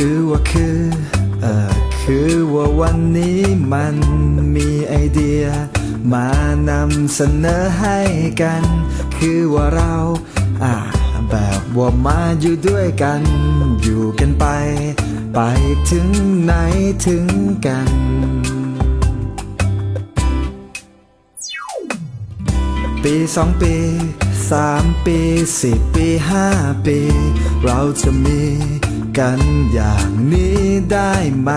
คือว่าวันนี้มันมีไอเดีย มานำเสนอให้กัน คือว่าเราอ่าแบบว่ามาอยู่ด้วยกัน อยู่กันไป ไปถึงไหนถึงกันปีสองปีสามปีสี่ปีห้าปี เราจะมี กันอย่างนี้ได้ไหม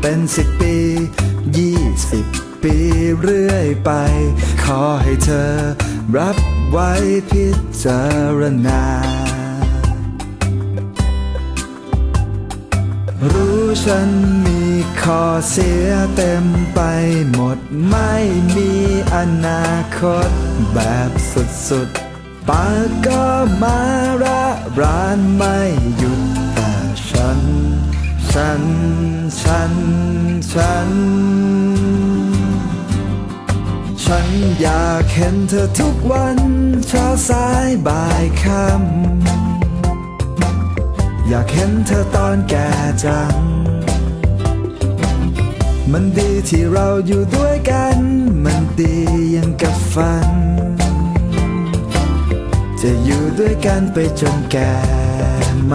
เป็นสิบปียี่สิบปีเรื่อยไป ขอให้เธอรับไว้พิจารณา รู้ฉันมีข้อเสียเต็มไปหมดไม่มีอนาคตแบบสุดๆปากก็มาระรานไม่หยุ ฉัน ฉัน ฉัน ฉันอยากเห็นเธอทุกวันเช้าสายบ่ายค่ำอยากเห็นเธอตอนแก่จัง มันดีที่เราอยู่ด้วยกัน มันดียังกับฝัน จะอยู่ด้วยกันไปจนแก่ไหม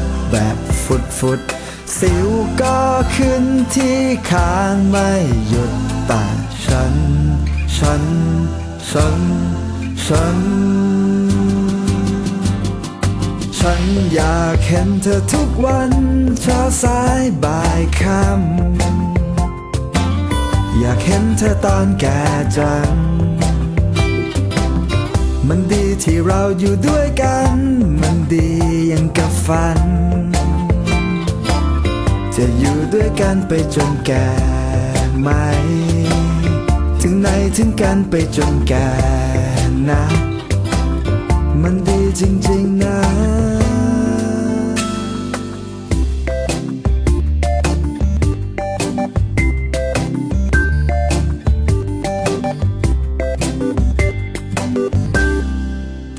แบบฟุดฟุดสิวก็ขึ้นที่คางไม่หยุดแต่ฉัน ฉัน ฉัน ฉัน ฉันอยากเห็นเธอทุกวันเช้าสายบ่ายค่ำอยากเห็นเธอตอนแก่จัง มันดี ที่เราอยู่ด้วยกัน มันดียังกับฝัน จะอยู่ด้วยกันไปจนแก่ไหม ถึงไหนถึงกันไปจนแก่นะ มันดีจริงๆนะ